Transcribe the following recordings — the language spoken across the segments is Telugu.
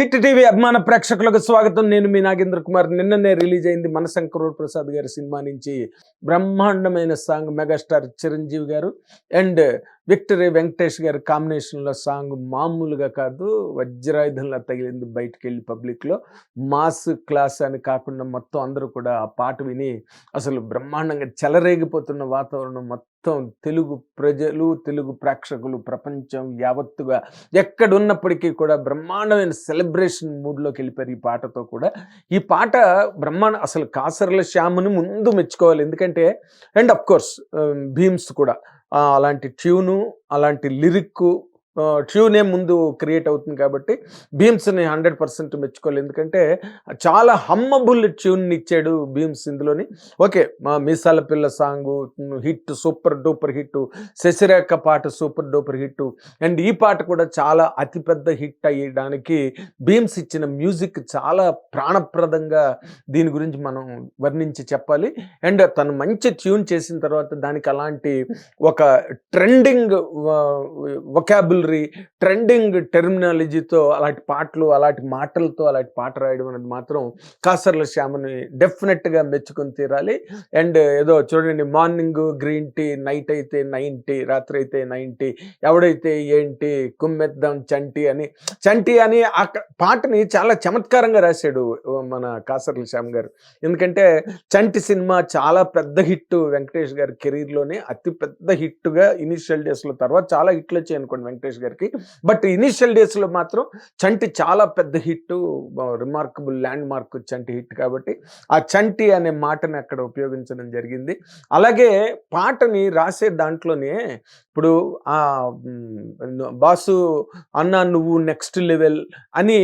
హిట్ టీవీ అభిమాన ప్రేక్షకులకు స్వాగతం. నేను మీ నాగేంద్ర కుమార్. నిన్ననే రిలీజ్ అయింది మనశంకర్ ప్రసాద్ గారి సినిమా నుంచి బ్రహ్మాండమైన సాంగ్ మెగాస్టార్ చిరంజీవి గారు అండ్ విక్టరీ వెంకటేష్ గారి కాంబినేషన్లో సాంగ్ మామూలుగా కాదు వజ్రాయుధంలా తగిలింది బయటికి వెళ్ళి పబ్లిక్లో మాస్ క్లాస్ అని కాకుండా మొత్తం అందరూ కూడా ఆ పాట విని అసలు బ్రహ్మాండంగా చెలరేగిపోతున్న వాతావరణం మొత్తం మొత్తం తెలుగు ప్రజలు తెలుగు ప్రేక్షకులు ప్రపంచం యావత్తుగా ఎక్కడున్నప్పటికీ కూడా బ్రహ్మాండమైన సెలబ్రేషన్ మూడ్లోకి వెళ్ళిపోయారు ఈ పాటతో కూడా. ఈ పాట బ్రహ్మాండ అసలు కాసర్ల శ్యాముని ముందు మెచ్చుకోవాలి. ఎందుకంటే and of course um, Bheems కూడా. అలాంటి ట్యూను అలాంటి లిరిక్ ట్యూనే ముందు క్రియేట్ అవుతుంది కాబట్టి భీమ్స్ని హండ్రెడ్ పర్సెంట్ మెచ్చుకోవాలి. ఎందుకంటే చాలా హమ్మబుల్ ట్యూన్ని ఇచ్చాడు భీమ్స్ ఇందులోని. ఓకే మా Meesala Pilla song hit super duper hit Sasirekha పాట సూపర్ డూపర్ హిట్ అండ్ ఈ పాట కూడా చాలా అతిపెద్ద హిట్ అయ్యడానికి భీమ్స్ ఇచ్చిన మ్యూజిక్ చాలా ప్రాణప్రదంగా దీని గురించి మనం వర్ణించి చెప్పాలి. అండ్ తను మంచి ట్యూన్ చేసిన తర్వాత దానికి అలాంటి ఒక ట్రెండింగ్ వొకాబులరీ ట్రెండింగ్ టెర్మినాలజీతో అలాంటి పాటలు అలాంటి మాటలతో అలాంటి పాట రాయడం అనేది మాత్రం కాసర్ల శ్యామని డెఫినెట్గా మెచ్చుకొని తీరాలి. అండ్ ఏదో చూడండి మార్నింగ్ గ్రీన్ టీ నైట్ అయితే నైన్ టీ రాత్రి అయితే నైన్ టీ ఎవడైతే ఏంటి కుమ్మెద్దాం చంటి అని చంటి అని ఆ పాటని చాలా చమత్కారంగా రాశాడు మన కాసర్ల శ్యామ్ గారు. ఎందుకంటే చంటి సినిమా చాలా పెద్ద హిట్ వెంకటేష్ గారి కెరీర్లోనే అతి పెద్ద హిట్గా ఇనిషియల్ డేస్లో తర్వాత చాలా హిట్లు వచ్చాయి అనుకోండి వెంకటేష్ గారికి. బట్ ఇనీషియల్ డేస్లో మాత్రం చంటి చాలా పెద్ద hit remarkable landmark Chanti hit కాబట్టి ఆ చంటి అనే మాటని అక్కడ ఉపయోగించడం జరిగింది. అలాగే పాటని రాసే దాంట్లోనే ఇప్పుడు ఆ బాసు అన్న నువ్వు నెక్స్ట్ లెవెల్ అని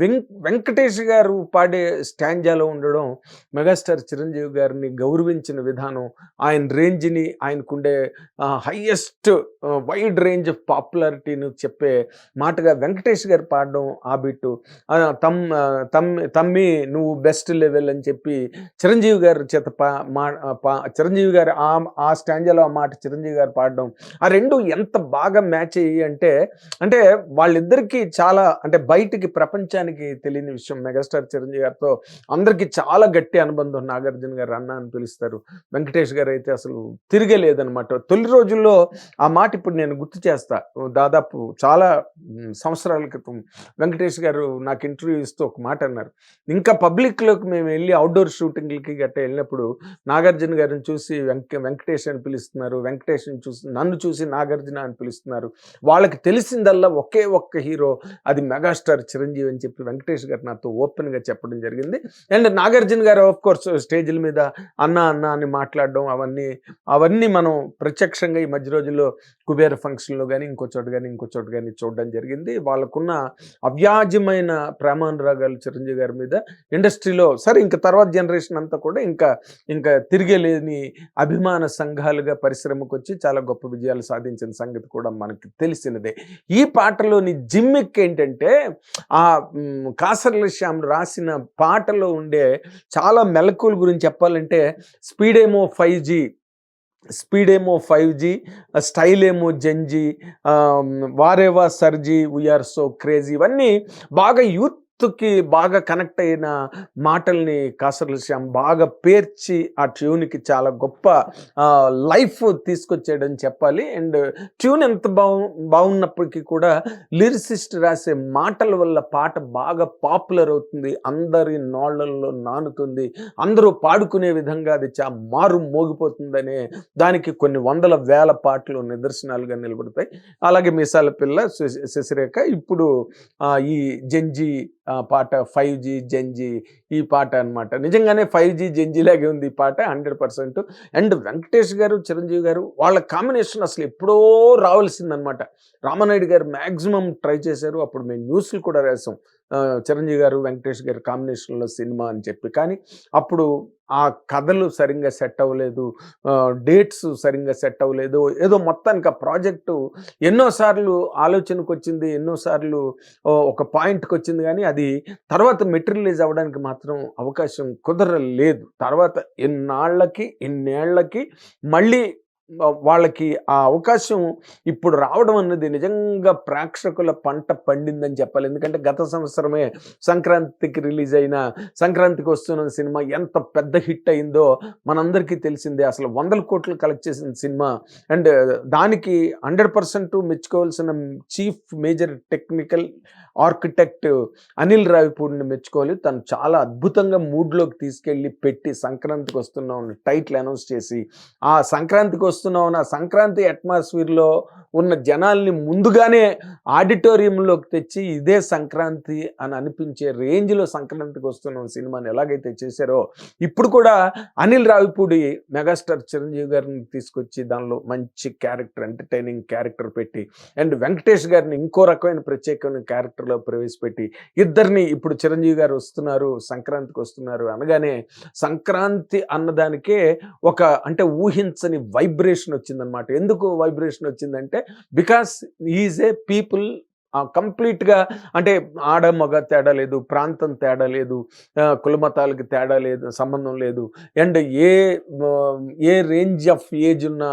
వెంక్ వెంకటేష్ గారు పాడే స్టాంజాలో ఉండడం మెగాస్టార్ చిరంజీవి గారిని గౌరవించిన విధానం ఆయన రేంజ్ని ఆయనకుండే హయ్యెస్ట్ వైడ్ రేంజ్ ఆఫ్ నువ్వు చెప్పే మాటగా వెంకటేష్ గారు పాడడం ఆ బిట్టు తమ్ తమ్మి తమ్మి నువ్వు బెస్ట్ లెవెల్ అని చెప్పి చిరంజీవి గారు చేత పా మా చిరంజీవి గారు ఆ ఆ స్టాంజాలో ఆ మాట చిరంజీవి గారు పాడడం. ఆ రెండు ఎంత బాగా మ్యాచ్ అయ్యి అంటే అంటే వాళ్ళిద్దరికీ చాలా అంటే బయటికి ప్రపంచానికి తెలియని విషయం మెగాస్టార్ చిరంజీవి గారితో అందరికీ చాలా గట్టి అనుబంధం నాగార్జున గారు అన్న అని పిలుస్తారు. వెంకటేష్ గారు అయితే అసలు తిరగలేదనమాట తొలి రోజుల్లో ఆ మాట ఇప్పుడు నేను గుర్తు చేస్తా. దాదాపు చాలా సంవత్సరాల క్రితం వెంకటేష్ గారు నాకు ఇంటర్వ్యూ ఇస్తూ ఒక మాట అన్నారు. ఇంకా పబ్లిక్లోకి మేము వెళ్ళి అవుట్డోర్ షూటింగ్లకి గట్ట వెళ్ళినప్పుడు నాగార్జున గారిని చూసి వెంక వెంకటేష్ అని పిలుస్తున్నారు వెంకటేష్ని చూసి నన్ను చూసి నాగార్జున అని పిలుస్తున్నారు. వాళ్ళకి తెలిసిందల్లా ఒకే ఒక్క హీరో అది మెగాస్టార్ చిరంజీవి అని చెప్పి వెంకటేష్ గారు నాతో ఓపెన్గా చెప్పడం జరిగింది. అండ్ నాగార్జున గారు ఆఫ్ కోర్స్ స్టేజ్ల మీద అన్న అన్న అని మాట్లాడడం అవన్నీ అవన్నీ మనం ప్రత్యక్షంగా ఈ మధ్య రోజుల్లో కుబేర ఫంక్షన్లో కానీ ఇంకో చోట కానీ ఇంకో చోట కానీ చూడడం జరిగింది. వాళ్ళకున్న అవ్యాజమైన ప్రేమానురాగాలు చిరంజీవి గారి మీద ఇండస్ట్రీలో సరే ఇంకా తర్వాత జనరేషన్ అంతా కూడా ఇంకా ఇంకా తిరిగేలేని అభిమాన సంఘాలుగా పరిశ్రమకు వచ్చి చాలా గొప్ప విజయాలు సాధించిన సంగతి కూడా మనకి తెలిసినదే. ఈ పాటలోని జిమ్మిక్ ఏంటంటే ఆ కాసర్ల శ్యామ్ రాసిన పాటలో ఉండే చాలా మెలకువల గురించి చెప్పాలంటే స్పీడ్ ఏమో ఫైవ్ జీ స్పీడ్ ఏమో ఫైవ్ జీ స్టైల్ ఏమో జెన్జీ వారేవా సర్జీ వీఆర్ సో క్రేజీ. ఇవన్నీ బాగా యూత్ గుర్తుకి బాగా కనెక్ట్ అయిన మాటల్ని కాసర్ల శ్యామ్ బాగా పేర్చి ఆ ట్యూన్కి చాలా గొప్ప లైఫ్ తీసుకొచ్చాడని చెప్పాలి. అండ్ ట్యూన్ ఎంత బాగు బాగున్నప్పటికీ కూడా లిరిసిస్ట్ రాసే మాటల వల్ల పాట బాగా పాపులర్ అవుతుంది. అందరి నోళ్ళలో నానుతుంది. అందరూ పాడుకునే విధంగా అది చా మారు మోగిపోతుందనే దానికి కొన్ని వందల వేల పాటలు నిదర్శనాలుగా నిలబడతాయి. అలాగే మీసాల పిల్ల శశిరేఖ ఇప్పుడు ఈ జంజీ పాట ఫైవ్ జీ జెంజి ఈ పాట అనమాట నిజంగానే ఫైవ్ జీ జెంజీ లాగే ఉంది ఈ పాట హండ్రెడ్ పర్సెంట్ అండ్ వెంకటేష్ గారు చిరంజీవి గారు వాళ్ళ కాంబినేషన్ అసలు ఎప్పుడో రావాల్సిందనమాట రామనాయుడు గారు మ్యాక్సిమం ట్రై చేశారు. అప్పుడు మేము న్యూస్లు కూడా రాసాం. చిరంజీవి గారు వెంకటేష్ గారు కాంబినేషన్లో సినిమా అని చెప్పి. కానీ అప్పుడు ఆ కథలు సరిగ్గా సెట్ అవ్వలేదు. డేట్స్ సరిగ్గా సెట్ అవ్వలేదు. ఏదో మొత్తానికి ఆ ప్రాజెక్టు ఎన్నోసార్లు ఆలోచనకు వచ్చింది ఎన్నోసార్లు ఒక పాయింట్కి వచ్చింది. కానీ అది తర్వాత మెటీరియలైజ్ అవ్వడానికి మాత్రం అవకాశం కుదరలేదు. తర్వాత ఎన్నాళ్ళకి ఎన్నేళ్ళకి మళ్ళీ వాళ్ళకి ఆ అవకాశం ఇప్పుడు రావడం అన్నది నిజంగా ప్రేక్షకుల పంట పండిందని చెప్పాలి. ఎందుకంటే గత సంవత్సరమే సంక్రాంతికి రిలీజ్ అయిన సంక్రాంతికి వస్తున్న సినిమా ఎంత పెద్ద హిట్ అయిందో మనందరికీ తెలిసిందే. అసలు వందల కోట్లు కలెక్ట్ చేసిన సినిమా అండ్ దానికి hundred percent మెచ్చుకోవాల్సిన chief major technical architect Anil రావిపూడిని మెచ్చుకోవాలి తను చాలా అద్భుతంగా మూడ్లోకి తీసుకెళ్ళి పెట్టి సంక్రాంతికి వస్తున్నాం టైటిల్ అనౌన్స్ చేసి ఆ సంక్రాంతికి వస్తున్నాం ఆ సంక్రాంతి అట్మాస్ఫియర్లో ఉన్న జనాల్ని ముందుగానే ఆడిటోరియంలోకి తెచ్చి ఇదే సంక్రాంతి అని అనిపించే రేంజ్లో సంక్రాంతికి వస్తున్న సినిమాని ఎలాగైతే చేశారో ఇప్పుడు కూడా అనిల్ రావిపూడి మెగాస్టార్ చిరంజీవి గారిని తీసుకొచ్చి దానిలో మంచి క్యారెక్టర్ ఎంటర్టైనింగ్ క్యారెక్టర్ పెట్టి అండ్ వెంకటేష్ గారిని ఇంకో రకమైన ప్రత్యేకమైన క్యారెక్టర్లో ప్రవేశపెట్టి ఇద్దరిని ఇప్పుడు చిరంజీవి గారు వస్తున్నారు సంక్రాంతికి వస్తున్నారు అనగానే సంక్రాంతి అన్నదానికే ఒక అంటే ఊహించని వైబ్రేషన్ వచ్చిందనమాట ఎందుకు వైబ్రేషన్ వచ్చిందంటే బికాస్ ఈజ్ ఏ పీపుల్ కంప్లీట్గా అంటే ఆడ మగ తేడా లేదు ప్రాంతం తేడా లేదు కులమతాలకి తేడా లేదు సంబంధం లేదు. And a a range of age ఉన్న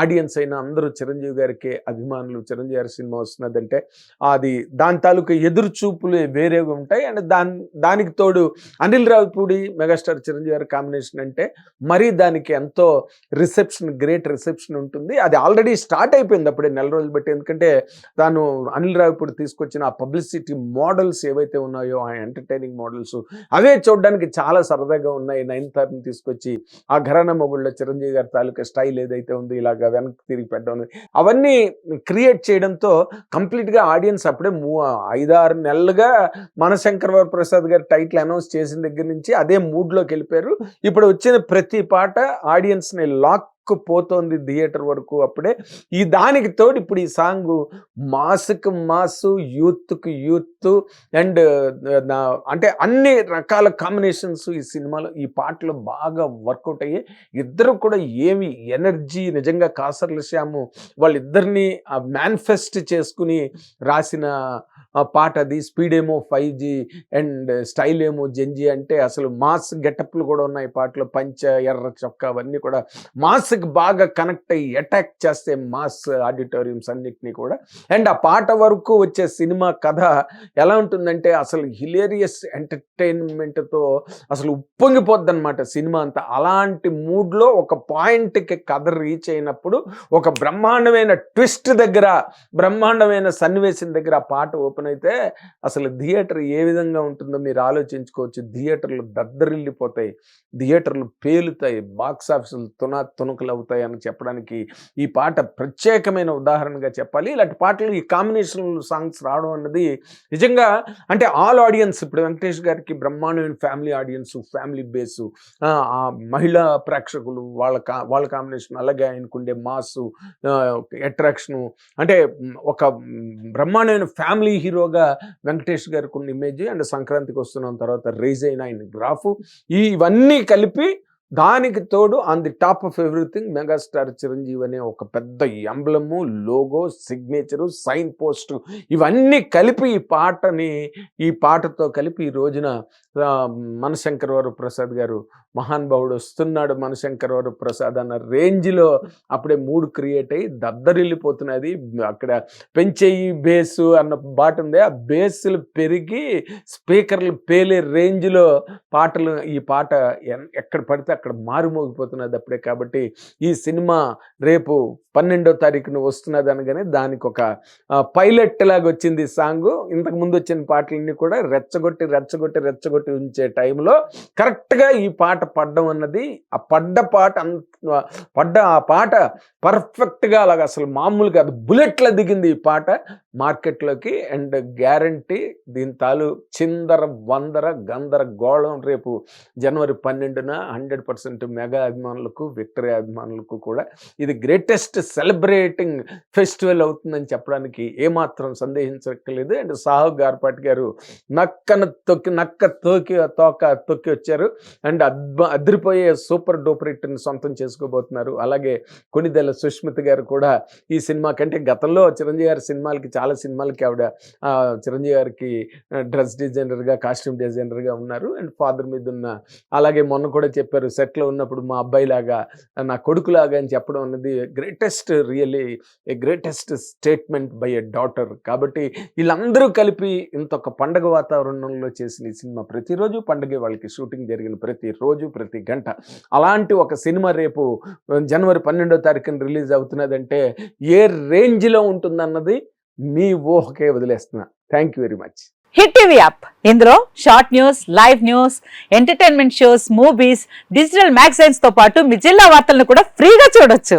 ఆడియన్స్ అయినా అందరూ చిరంజీవి గారికి అభిమానులు చిరంజీవి గారి సినిమా వస్తున్నదంటే అది దాని తాలూకు ఎదురు చూపులు వేరేగా ఉంటాయి. అండ్ దాని దానికి తోడు అనిల్ రావిపూడి మెగాస్టార్ చిరంజీవి గారి కాంబినేషన్ అంటే మరీ దానికి ఎంతో రిసెప్షన్ గ్రేట్ రిసెప్షన్ ఉంటుంది. అది ఆల్రెడీ స్టార్ట్ అయిపోయింది అప్పుడే నెల రోజులు బట్టి. ఎందుకంటే తాను అనిల్ రావిపూడి ఇప్పుడు తీసుకొచ్చిన ఆ పబ్లిసిటీ మోడల్స్ ఏవైతే ఉన్నాయో ఆ ఎంటర్టైనింగ్ మోడల్స్ అవే చూడడానికి చాలా సరదాగా ఉన్నాయి. నైన్ తార్ని తీసుకొచ్చి ఆ ఘరాన మొగుళ్ళ చిరంజీవి గారి తాలూకా స్టైల్ ఏదైతే ఉంది ఇలాగా వెనక్కి తిరిగి పెట్టడం అవన్నీ క్రియేట్ చేయడంతో కంప్లీట్గా ఆడియన్స్ అప్పుడే మూ ఐదారు నెలలుగా మనశంకర్ ప్రసాద్ గారి టైటిల్ అనౌన్స్ చేసిన దగ్గర నుంచి అదే మూడ్లోకి వెళ్ళిపోయారు. ఇప్పుడు వచ్చిన ప్రతి పాట ఆడియన్స్ని లాక్ పోతోంది థియేటర్ వరకు అప్పుడే. ఈ దానికి తోడు ఇప్పుడు ఈ సాంగ్ మాస్కి మాస్ యూత్కు యూత్ అండ్ అంటే అన్ని రకాల కాంబినేషన్స్ ఈ సినిమాలో ఈ పాటలో బాగా వర్కౌట్ అయ్యాయి ఇద్దరు కూడా ఏమి ఎనర్జీ నిజంగా కాసర్ల శ్యాము వాళ్ళిద్దరిని మేనిఫెస్ట్ చేసుకుని రాసిన పాట అది స్పీడ్ ఏమో ఫైవ్ జీ అండ్ స్టైల్ ఏమో జెంజీ అంటే అసలు మాస్ గెటప్లు కూడా ఉన్నాయి పాటలో పంచ ఎర్ర చొక్క అవన్నీ కూడా. మాస్కి బాగా కనెక్ట్ అయ్యి అటాక్ చేస్తే మాస్ ఆడిటోరియంస్ అన్నిటినీ కూడా. అండ్ ఆ పాట వరకు వచ్చే సినిమా కథ ఎలా ఉంటుందంటే అసలు హిలేరియస్ ఎంటర్టైన్మెంట్తో అసలు ఉప్పొంగిపోద్ది అనమాట సినిమా అంతా. అలాంటి మూడ్లో ఒక పాయింట్కి కథ రీచ్ అయినప్పుడు ఒక బ్రహ్మాండమైన ట్విస్ట్ దగ్గర బ్రహ్మాండమైన సన్నివేశం దగ్గర ఆ పాట ఓపెన్ అయితే అసలు థియేటర్ ఏ విధంగా ఉంటుందో మీరు ఆలోచించుకోవచ్చు. థియేటర్లు దద్దరిల్లిపోతాయి. థియేటర్లు పేలుతాయి. బాక్స్ ఆఫీసులు తున తుణుకులు అవుతాయి అని చెప్పడానికి ఈ పాట ప్రత్యేకమైన ఉదాహరణగా చెప్పాలి. ఇలాంటి పాటలు ఈ కాంబినేషన్ సాంగ్స్ రావడం అన్నది నిజంగా అంటే ఆల్ ఆడియన్స్ ఇప్పుడు వెంకటేష్ గారికి బ్రహ్మాండమైన ఫ్యామిలీ ఆడియన్స్ ఫ్యామిలీ బేసు ఆ మహిళా ప్రేక్షకులు వాళ్ళ కా వాళ్ళ కాంబినేషన్ అలాగే ఆయనకుండే మాసు అట్రాక్షను అంటే ఒక బ్రహ్మాండమైన ఫ్యామిలీ హీరోగా వెంకటేష్ గారికి ఉన్న ఇమేజ్ అండ్ సంక్రాంతికి వస్తున్న తర్వాత రేజ్ అయిన ఆయన గ్రాఫ్ ఇవన్నీ కలిపి దానికి తోడు on the top of everything megastar Chiranjeevi అనే ఒక పెద్ద emblem logo signature sign post ఇవన్నీ కలిపి ఈ పాటని ఈ పాటతో కలిపి ఈ రోజున మనశంకర్ మనశంకరవర ప్రసాద్ గారు మహానుభావుడు వస్తున్నాడు మనశంకరవర ప్రసాద్ అన్న రేంజ్లో అప్పుడే మూడు క్రియేట్ అయ్యి దద్దరిల్లిపోతున్నది. అక్కడ పెంచేయి బేసు అన్న పాట ఉంది. ఆ బేసులు పెరిగి స్పీకర్లు పేలే రేంజ్లో పాటలు ఈ పాట ఎక్కడ పడితే అక్కడ మారుమోగిపోతున్నది అప్పుడే. కాబట్టి ఈ సినిమా రేపు పన్నెండో తారీఖున వస్తున్నది అనగానే దానికి ఒక పైలట్ లాగా వచ్చింది సాంగ్. ఇంతకు ముందు వచ్చిన పాటలన్నీ కూడా రెచ్చగొట్టి రెచ్చగొట్టి రెచ్చగొట్టి ఉంచే టైంలో కరెక్ట్గా ఈ పాట పడ్డం అన్నది ఆ పడ్డ పాట అంత పడ్డ ఆ పాట పర్ఫెక్ట్గా అలాగ అసలు మామూలుగా అది బుల్లెట్ల దిగింది ఈ పాట మార్కెట్లోకి. అండ్ గ్యారంటీ దీని తాలు చిందర వందర గందర గోళం రేపు జనవరి పన్నెండున హండ్రెడ్ పర్సెంట్ మెగా అభిమానులకు విక్టరీ అభిమానులకు కూడా ఇది గ్రేటెస్ట్ సెలబ్రేటింగ్ ఫెస్టివల్ అవుతుందని చెప్పడానికి ఏమాత్రం సందేహించక్కర్లేదు. అండ్ సాహు గార్పాటి గారు నక్కన తొక్కి నక్క తోకి తోక తొక్కి వచ్చారు. అండ్ అద్భ అదిరిపోయే సూపర్ డూపర్ హిట్ని సొంతం చేసుకోబోతున్నారు. అలాగే కొనిదెల సుష్మిత గారు కూడా ఈ సినిమా కంటే గతంలో చిరంజీవి గారి సినిమాలకి చాలా సినిమాలకి ఆవిడ చిరంజీవి గారికి డ్రెస్ డిజైనర్గా కాస్ట్యూమ్ డిజైనర్గా ఉన్నారు. అండ్ ఫాదర్ మీద ఉన్న అలాగే మొన్న కూడా చెప్పారు సెట్లో ఉన్నప్పుడు మా అబ్బాయి లాగా నా కొడుకులాగా అని చెప్పడం అనేది greatest really a greatest statement by a daughter కాబట్టి వీళ్ళందరూ కలిపి ఇంత ఒక పండగ వాతావరణంలో చేసిన ఈ సినిమా ప్రతిరోజు పండగే వాళ్ళకి షూటింగ్ జరిగిన ప్రతి రోజు ప్రతి గంట. అలాంటి ఒక సినిమా రేపు జనవరి పన్నెండో తారీఖున రిలీజ్ అవుతున్నదంటే ఏ రేంజ్లో ఉంటుందన్నది మీ ఊహకే వదిలేస్తున్నా. Thank you very much. Hit TV app. ఇందులో short news live news entertainment shows movies digital మ్యాగజైన్స్తో పాటు మీ జిల్లా వార్తలను కూడా ఫ్రీగా చూడొచ్చు.